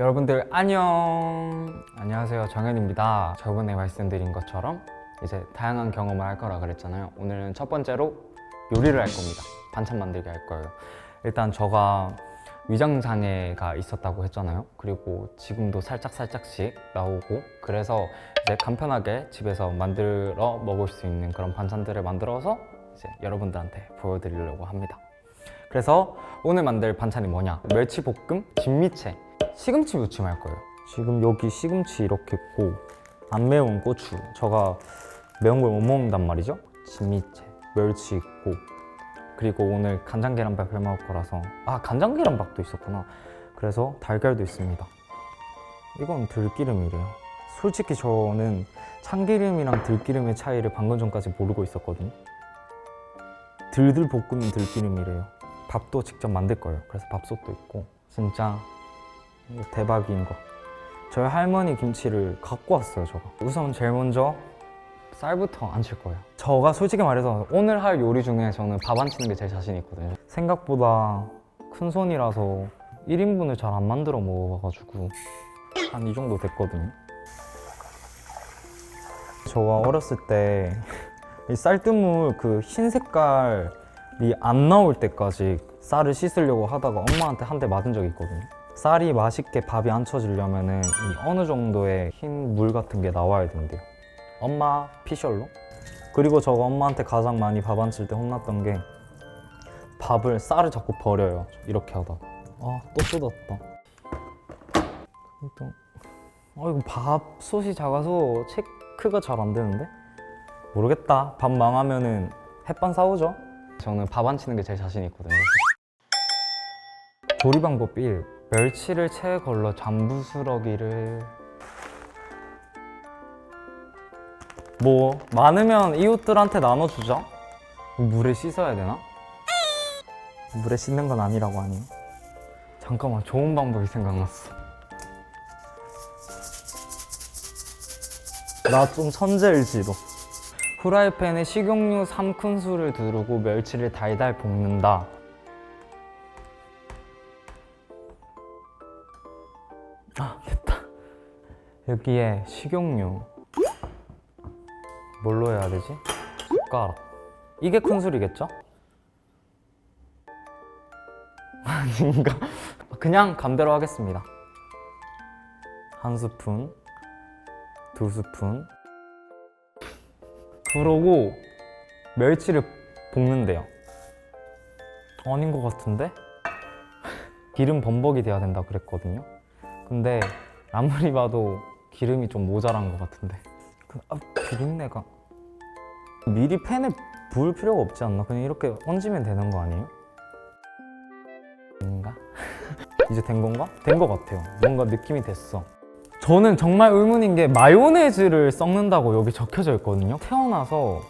여러분들 안녕. 안녕하세요. 정현입니다. 저번에 말씀드린 것처럼 이제 다양한 경험을 할 거라 그랬잖아요. 오늘은 첫 번째로 요리를 할 겁니다. 반찬 만들기 할 거예요. 일단 저가 위장장애가 있었다고 했잖아요. 그리고 지금도 살짝 살짝씩 나오고 그래서 이제 간편하게 집에서 만들어 먹을 수 있는 그런 반찬들을 만들어서 이제 여러분들한테 보여드리려고 합니다. 그래서 오늘 만들 반찬이 뭐냐? 멸치볶음 진미채 시금치 무침 할 거예요. 지금 여기 시금치 이렇게 있고 안 매운 고추. 저가 매운 걸 못 먹는단 말이죠? 진미채 멸치 있고. 그리고 오늘 간장 계란밥 해 먹을 거라서. 아 간장 계란밥도 있었구나. 그래서 달걀도 있습니다. 이건 들기름이래요. 솔직히 저는 참기름이랑 들기름의 차이를 방금 전까지 모르고 있었거든요. 들들 볶으면 들기름이래요. 밥도 직접 만들 거예요. 그래서 밥솥도 있고. 진짜 대박인 거. 저희 할머니 김치를 갖고 왔어요 저가 우선 제일 먼저 쌀부터 안칠 거예요. 저가 솔직히 말해서 오늘 할 요리 중에 저는 밥 안 치는 게 제일 자신 있거든요. 생각보다 큰 손이라서 1인분을 잘 안 만들어 먹어가지고 한 이 정도 됐거든요. 저가 어렸을 때 이 쌀뜨물 그 흰 색깔이 안 나올 때까지 쌀을 씻으려고 하다가 엄마한테 한 대 맞은 적이 있거든요 쌀이 맛있게 밥이 안 쳐지려면은 이 어느 정도의 흰 물 같은 게 나와야 된대요. 엄마 피셜로? 그리고 저가 엄마한테 가장 많이 밥 안 칠 때 혼났던 게 밥을 쌀을 자꾸 버려요. 이렇게 하다가 아또 쏟았다. 또아 이거 밥솥이 작아서 체크가 잘 안 되는데? 모르겠다. 밥 망하면은 햇반 사오죠? 저는 밥 안 치는 게 제일 자신 있거든요. 조리 방법 1 멸치를 체에 걸러 잠부스러기를. 뭐 많으면 이웃들한테 나눠주죠 물에 씻어야 되나? 물에 씻는 건 아니라고 하니. 잠깐만 좋은 방법이 생각났어. 나 좀 천재일지도. 후라이팬에 식용유 3큰술을 두르고 멸치를 달달 볶는다 여기에 식용유 뭘로 해야 되지? 숟가락 이게 큰 술이겠죠? 아닌가? 그냥 감대로 하겠습니다 한 스푼 두 스푼 그러고 멸치를 볶는데요 아닌 것 같은데? 기름 범벅이 돼야 된다 그랬거든요 근데 아무리 봐도 기름이 좀 모자란 것 같은데 그, 아, 비린내가 미리 팬에 부을 필요가 없지 않나? 그냥 이렇게 얹으면 되는 거 아니에요? 인가? 이제 된 건가? 된 것 같아요 뭔가 느낌이 됐어 저는 정말 의문인 게 마요네즈를 섞는다고 여기 적혀져 있거든요 태어나서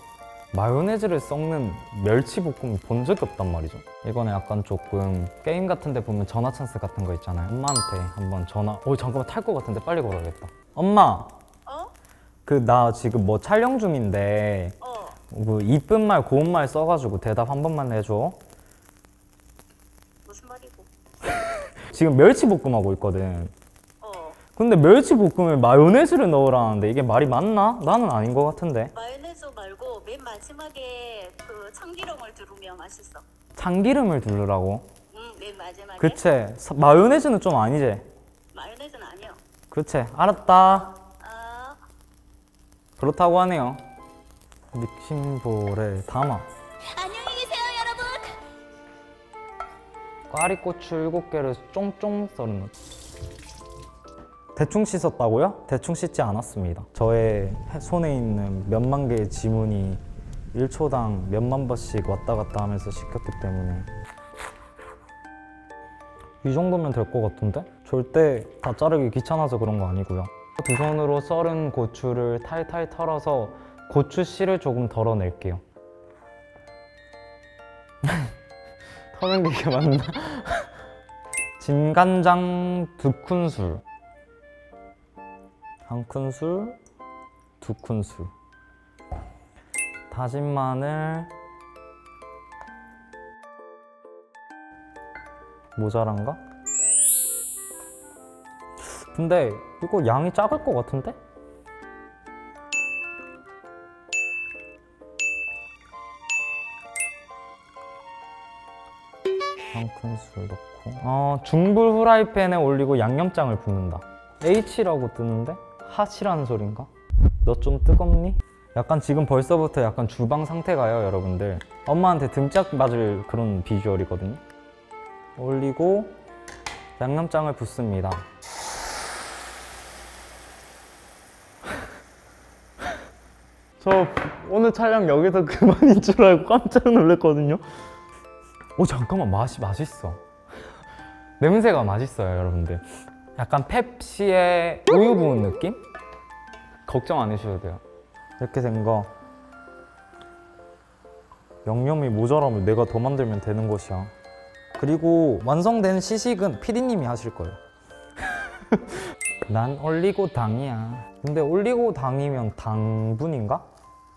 마요네즈를 섞는 멸치볶음을 본 적이 없단 말이죠 이거는 약간 조금 게임 같은 데 보면 전화 찬스 같은 거 있잖아요 엄마한테 한번 전화 어 잠깐만 탈 것 같은데 빨리 걸어야겠다 엄마 어? 그 나 지금 뭐 촬영 중인데 어. 그 이쁜 말 고운 말 써가지고 대답 한 번만 해줘 무슨 말이고? 지금 멸치볶음 하고 있거든 어. 근데 멸치볶음에 마요네즈를 넣으라는데 이게 말이 맞나? 나는 아닌 것 같은데 마요네즈 말고 맨 마지막에 그 참기름을 두르면 맛있어. 참기름을 두르라고 응, 맨 마지막에. 그치 사- 마요네즈는 좀 아니지 마요네즈는 아니요. 그치 알았다 아, 그렇다고 하네요 믹싱볼에 담아 안녕히 계세요, 여러분. 꽈리고추 7개를 쫑쫑 썰은 것 대충 씻었다고요? 대충 씻지 않았습니다 저의 손에 있는 몇만 개의 지문이 1초당 몇만 번씩 왔다 갔다 하면서 씻겼기 때문에 이 정도면 될 것 같은데? 절대 다 자르기 귀찮아서 그런 거 아니고요 두 손으로 썰은 고추를 탈탈 털어서 고추 씨를 조금 덜어낼게요 터는 게 이게 맞나? 진간장 두 큰술 한 큰술 두 큰술 다진 마늘 모자란가? 근데 이거 양이 작을 것 같은데? 한 큰술 넣고 어, 중불 후라이팬에 올리고 양념장을 붓는다 H라고 뜨는데? 핫이라는 소린가? 너 좀 뜨겁니? 약간 지금 벌써부터 약간 주방 상태가요 여러분들. 엄마한테 등짝 맞을 그런 비주얼이거든요. 올리고 양념장을 붓습니다. 저 오늘 촬영 여기서 그만인 줄 알고 깜짝 놀랐거든요. 오 잠깐만. 맛이 맛있어. 냄새가 맛있어요 여러분들 약간 펩시의 우유 부은 느낌? 걱정 안 하셔도 돼요 이렇게 된 거 양념이 모자라면 내가 더 만들면 되는 것이야 그리고 완성된 시식은 피디님이 하실 거예요 난 올리고당이야 근데 올리고당이면 당분인가?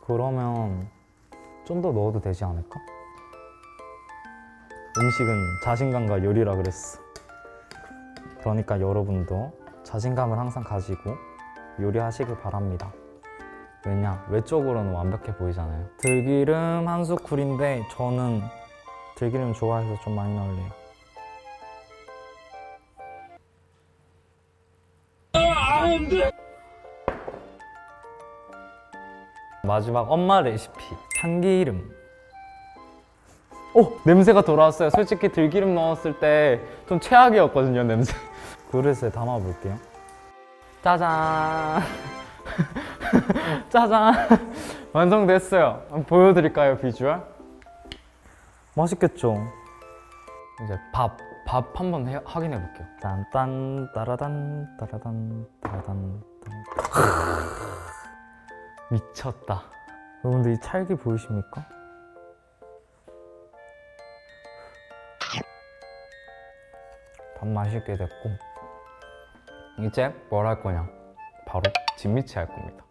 그러면 좀 더 넣어도 되지 않을까? 음식은 자신감과 요리라 그랬어 그러니까 여러분도 자신감을 항상 가지고 요리하시길 바랍니다. 왜냐? 외적으로는 완벽해 보이잖아요. 들기름 한 스쿨인데 저는 들기름 좋아해서 좀 많이 넣을래요. 마지막 엄마 레시피 참기름 오 냄새가 돌아왔어요. 솔직히 들기름 넣었을 때 좀 최악이었거든요 냄새. 그릇에 담아 볼게요. 짜잔. 짜잔. 완성됐어요. 한번 보여드릴까요 비주얼? 맛있겠죠? 이제 밥 밥 한번 해- 확인해 볼게요. 딴딴 따라단 따라단 따라단 딴. 미쳤다. 여러분들 이 찰기 보이십니까? 밥 맛있게 됐고 이제 뭘 할 거냐? 바로 진미채 할 겁니다.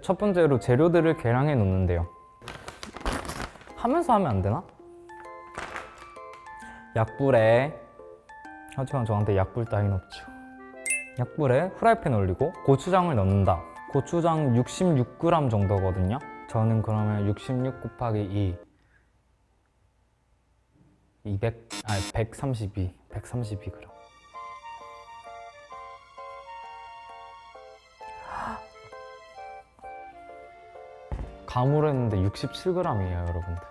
첫 번째로 재료들을 계량해 놓는데요. 하면서 하면 안 되나? 약불에 하지만 저한테 약불 따윈 없죠. 약불에 프라이팬 올리고 고추장을 넣는다. 고추장 66g 정도거든요. 저는 그러면 66 곱하기 2 200, 아니 132 132g 가물었는데 67g이에요 여러분들.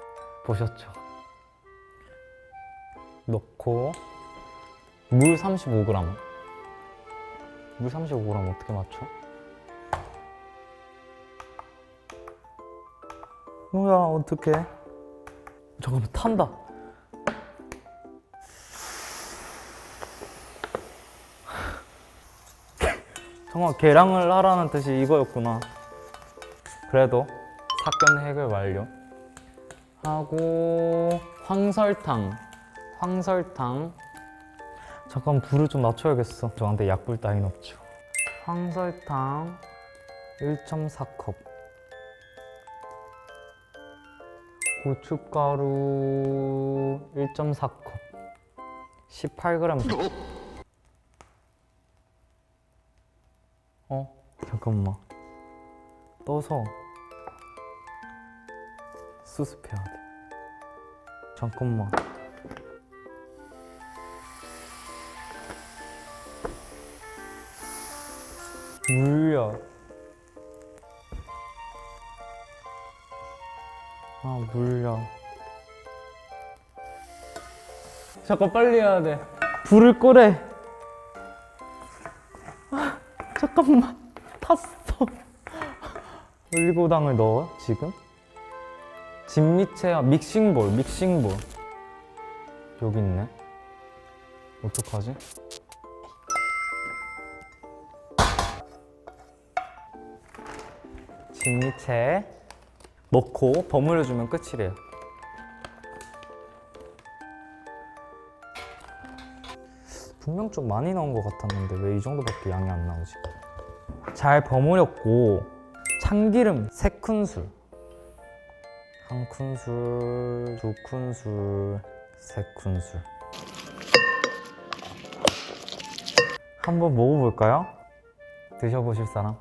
보셨죠? 넣고 물 35g 물 35g 어떻게 맞춰? 뭐야 어떡해? 잠깐만 탄다. 정말 계량을 하라는 뜻이 이거였구나. 그래도 사건 해결 완료. 하고 황설탕 황설탕. 잠깐 불을 좀 낮춰야겠어. 저한테 약불 따윈 없죠. 황설탕 1.4컵. 고춧가루 1.4컵. 18g 어? 잠깐만. 떠서 수습해야 돼. 잠깐만. 물려. 아 물려. 잠깐 빨리 해야 돼. 불을 끄래 아, 잠깐만. 탔어. 올리고당을 넣어 지금 진미채와 믹싱볼 믹싱볼 여기 있네 어떡하지? 진미채 넣고 버무려주면 끝이래요. 분명 좀 많이 넣은 것 같았는데 왜 이 정도밖에 양이 안 나오지? 잘 버무렸고 참기름 3큰술 한 큰술, 두 큰술, 세 큰술 한번 먹어볼까요? 드셔보실 사람?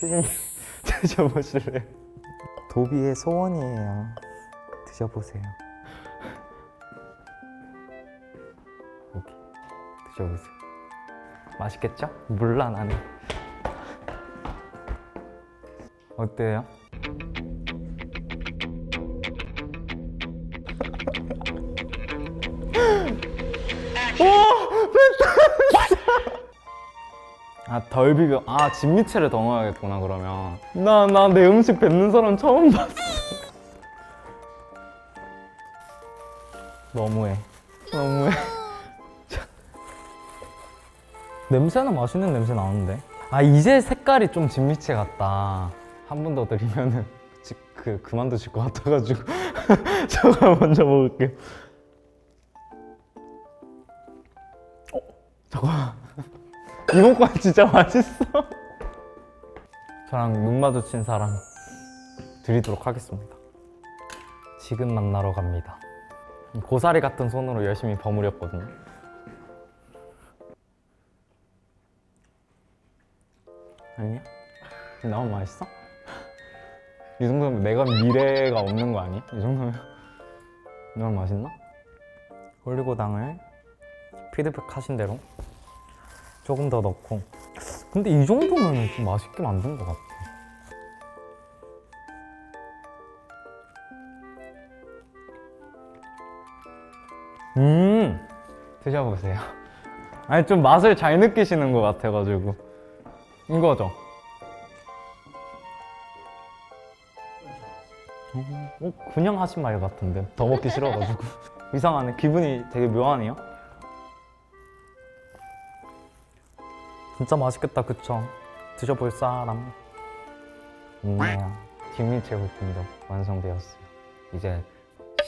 피디님 드셔보실래요? 도비의 소원이에요. 드셔보세요. 여기 드셔보세요. 맛있겠죠? 몰라 나는. 어때요? 아 덜 비벼. 아 진미채를 더 넣어야겠구나 그러면. 나 나 내 음식 뱉는 사람 처음 봤어. 너무해. 너무해. 냄새는 맛있는 냄새 나는데? 아 이제 색깔이 좀 진미채 같다. 한 번 더 드리면은 지- 그 그만두실 것 같아가지고. 저거 먼저 먹을게요 잠깐만 이번 거 진짜 맛있어. 저랑 눈 마주친 사람 드리도록 하겠습니다. 지금 만나러 갑니다. 고사리 같은 손으로 열심히 버무렸거든요. 아니야? 너무 맛있어? 이 정도면 내가 미래가 없는 거 아니? 이 정도면 너무 맛있나? 올리고당을 피드백 하신 대로 조금 더 넣고. 근데 이 정도면 좀 맛있게 만든 것 같아. 음 드셔보세요. 아니 좀 맛을 잘 느끼시는 것 같아가지고. 이거죠? 어, 그냥 하신 말 같은데. 더 먹기 싫어가지고. 이상하네. 기분이 되게 묘하네요 진짜 맛있겠다 그쵸? 드셔볼 사람. 없네요 진미채 볶음도 완성되었어요. 이제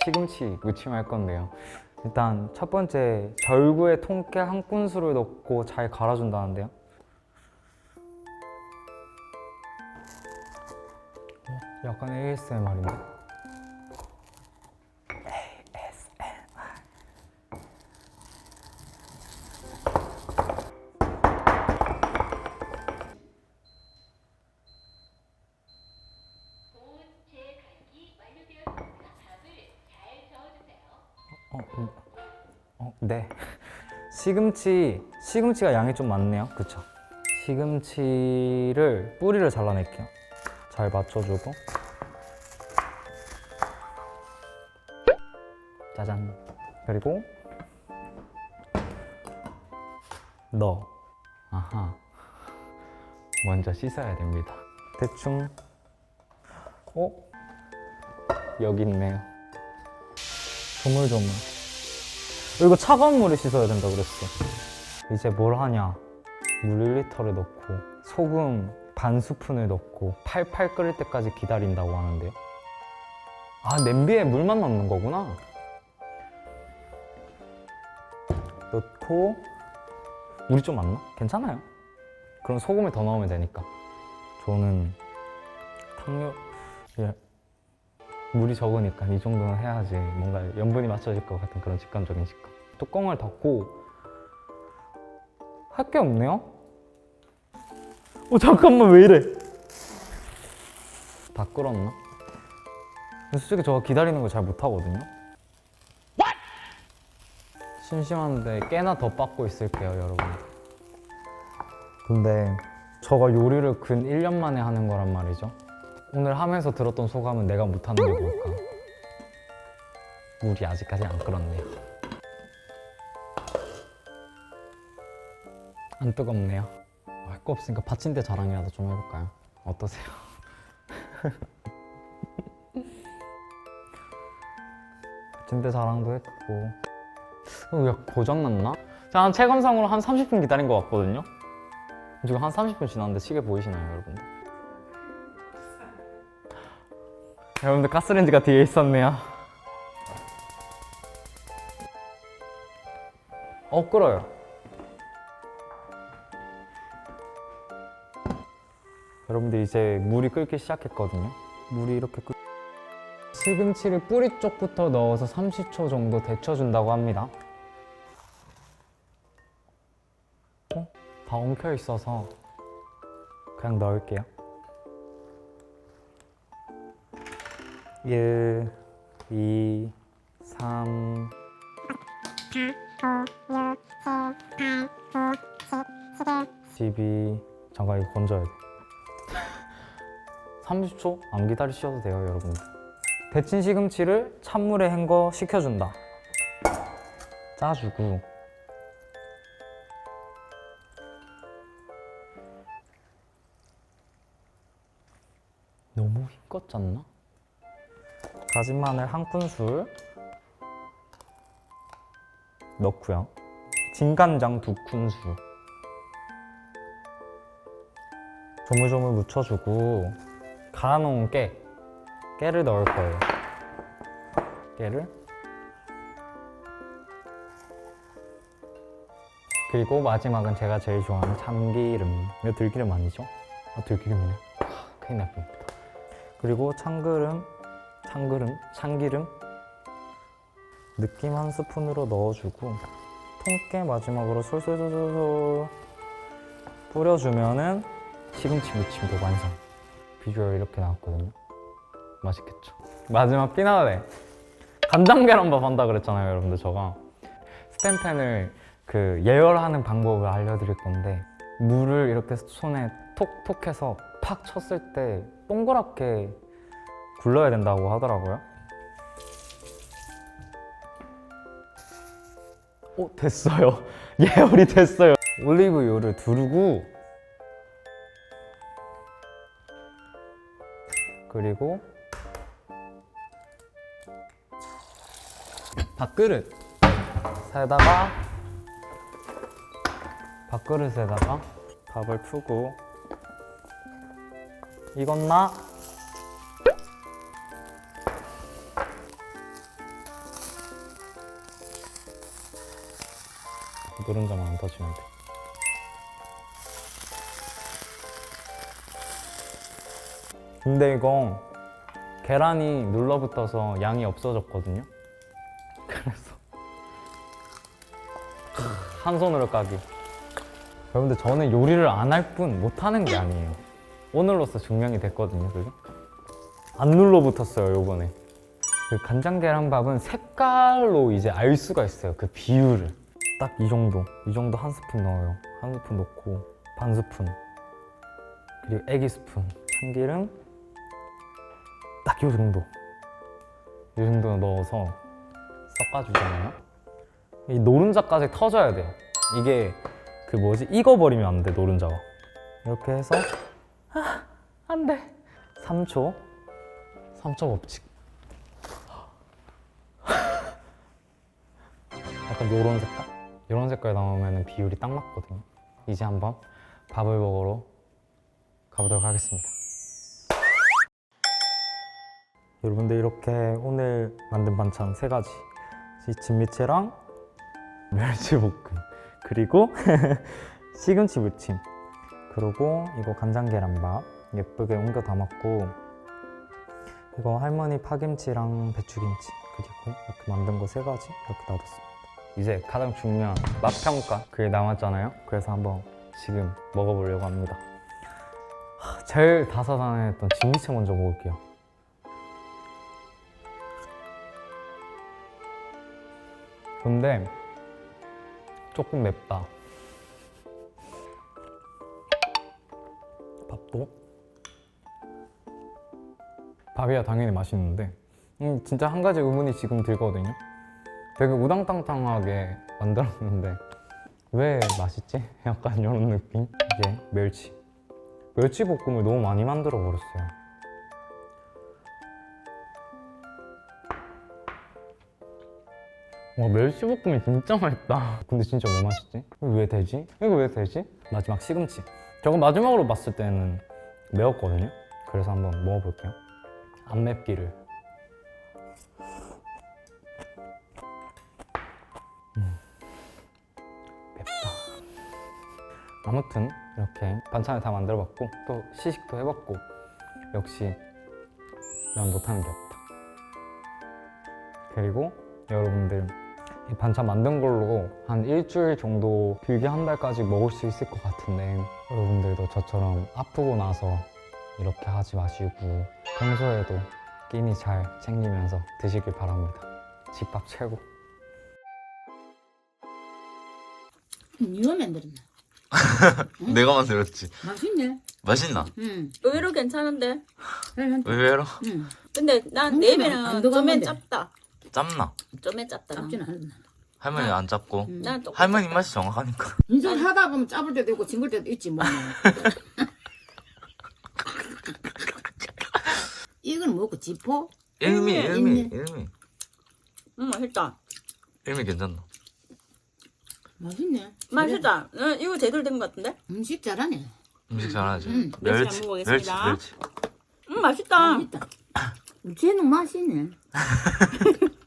시금치 무침할 건데요. 일단 첫 번째 절구에 통깨 한 큰술을 넣고 잘 갈아준다는데요. 어, 약간 ASMR인데 어, 네. 시금치, 시금치가 양이 좀 많네요. 그쵸? 시금치를 뿌리를 잘라낼게요. 잘 맞춰주고. 짜잔. 그리고 넣어. 아하. 먼저 씻어야 됩니다. 대충. 어? 여기 있네요. 조물조물. 어, 이거 차가운 물에 씻어야 된다 그랬어. 이제 뭘 하냐? 물 1리터를 넣고 소금 반 스푼을 넣고 팔팔 끓을 때까지 기다린다고 하는데요. 아 냄비에 물만 넣는 거구나. 넣고 물이 좀 많나? 괜찮아요. 그럼 소금을 더 넣으면 되니까. 저는 탕료 예, 물이 적으니까 이 정도는 해야지 뭔가 염분이 맞춰질 것 같은 그런 직감적인 식감. 뚜껑을 닫고 할 게 없네요. 어 잠깐만 왜 이래? 다 끓었나? 솔직히 저 기다리는 거 잘 못하거든요. 심심한데 꽤나 더 빻고 있을게요, 여러분. 근데 저가 요리를 근 1년 만에 하는 거란 말이죠. 오늘 하면서 들었던 소감은 내가 못하는 게 뭘까? 물이 아직까지 안 끓었네요. 안 뜨겁네요. 할 거 없으니까 받침대 자랑이라도 좀 해볼까요? 어떠세요? 받침대 자랑도 했고 어, 왜 고장났나? 자, 한 체감상으로 한 30분 기다린 것 같거든요? 지금 한 30분 지났는데 시계 보이시나요, 여러분들? 여러분들 가스레인지가 뒤에 있었네요. 어 끓어요. 여러분들 이제 물이 끓기 시작했거든요. 물이 이렇게 끓. 시금치를 뿌리 쪽부터 넣어서 30초 정도 데쳐준다고 합니다. 어? 다 엉켜 있어서 그냥 넣을게요. 1, 2, 3, 12 잠깐 이거 건져야 돼. 30초? 안 기다리셔도 돼요 여러분. 데친 시금치를 찬물에 헹궈 식혀준다. 짜주고. 너무 힘껏 짰나? 다진 마늘 한 큰술 넣고요. 진간장 두 큰술. 조물조물 묻혀주고 갈아놓은 깨 깨를 넣을 거예요. 깨를. 그리고 마지막은 제가 제일 좋아하는 참기름. 이거 들기름 아니죠? 아 들기름이네. 아, 큰일 날 뻔했다. 그리고 참기름 참기름 참기름 느낌 한 스푼으로 넣어주고 통깨 마지막으로 솔솔솔솔 뿌려주면은 시금치 무침도 완성. 비주얼 이렇게 나왔거든요. 맛있겠죠. 마지막 피나레. 간장 계란밥 한다 그랬잖아요, 여러분들 제가. 스텐펜을 그 예열하는 방법을 알려드릴 건데 물을 이렇게 손에 톡톡 해서 팍 쳤을 때 동그랗게 굴러야 된다고 하더라고요. 오 됐어요. 예열이 됐어요. 올리브유를 두르고 그리고 밥그릇 에다가 밥그릇에다가 밥을 푸고 익었나? 노른자만 안 터지면 돼. 근데 이거 계란이 눌러붙어서 양이 없어졌거든요. 그래서 한 손으로 까기. 여러분들 저는 요리를 안 할 뿐 못하는 게 아니에요. 오늘로써 증명이 됐거든요, 그게. 안 눌러붙었어요, 요번에. 그 간장 계란밥은 색깔로 이제 알 수가 있어요, 그 비율을. 딱 이 정도, 이 정도 한 스푼 넣어요. 한 스푼 넣고 반 스푼. 그리고 애기 스푼, 참기름 딱 이 정도. 이 정도 넣어서 섞어주잖아요. 이 노른자까지 터져야 돼요. 이게 그 뭐지 익어버리면 안 돼 노른자가. 이렇게 해서 아, 안 돼. 3초. 3초 법칙. 약간 요런 색깔. 이런 색깔 나오면 비율이 딱 맞거든요. 이제 한번 밥을 먹으러 가보도록 하겠습니다. 여러분들 이렇게 오늘 만든 반찬 세 가지. 이 진미채랑 멸치볶음. 그리고 시금치 무침. 그리고 이거 간장 계란밥. 예쁘게 옮겨 담았고 이거 할머니 파김치랑 배추김치. 그리고 이렇게 만든 거 세 가지 이렇게 놔뒀습니다 이제 가장 중요한 맛 평가 그게 남았잖아요. 그래서 한번 지금 먹어보려고 합니다. 하, 제일 다사다난했던 진미채 먼저 먹을게요. 근데 조금 맵다. 밥도? 밥이야 당연히 맛있는데. 음, 진짜 한 가지 의문이 지금 들거든요. 되게 우당탕탕하게 만들었는데 왜 맛있지? 약간 이런 느낌. 이제 멸치. 멸치 볶음을 너무 많이 만들어 버렸어요. 와 멸치 볶음이 진짜 맛있다 근데 진짜 왜 맛있지? 왜 되지? 이거 왜 되지? 마지막 시금치 저거 마지막으로 봤을 때는 매웠거든요 그래서 한번 먹어볼게요 안 맵기를 아무튼 이렇게 반찬을 다 만들어 봤고 또 시식도 해봤고 역시 난 못하는 게 없다 그리고 여러분들 이 반찬 만든 걸로 한 일주일 정도 길게 한 달까지 먹을 수 있을 것 같은데 여러분들도 저처럼 아프고 나서 이렇게 하지 마시고 평소에도 끼니 잘 챙기면서 드시길 바랍니다. 집밥 최고. 니가 만들었나? 내가 만들었지. 맛있네. 맛있나? 응. 의외로 괜찮은데. 응. 의외로 응. 근데 난 음, 네안 배는 들어간 건데. 짭다. 짭나? 좀엔 짭다. 난. 짭지는 않았나. 할머니 안 짭고. 응. 난 할머니 짭다. 맛이 정확하니까. 인생 하다 보면 짭을 때도 있고 징글 때도 있지 뭐. 이건 뭐고 지포? 일미, 일미, 일미, 일미. 일미. 음 맛있다. 일미 괜찮나? 맛있네. 맛있다. 응, 이거 제대로 된 것 같은데? 음식 잘하네. 음식 잘하지. 음, 멸치 멸치, 한번 멸치, 먹어보겠습니다. 멸치. 음 맛있다. 맛있다. 쟤는 맛있네.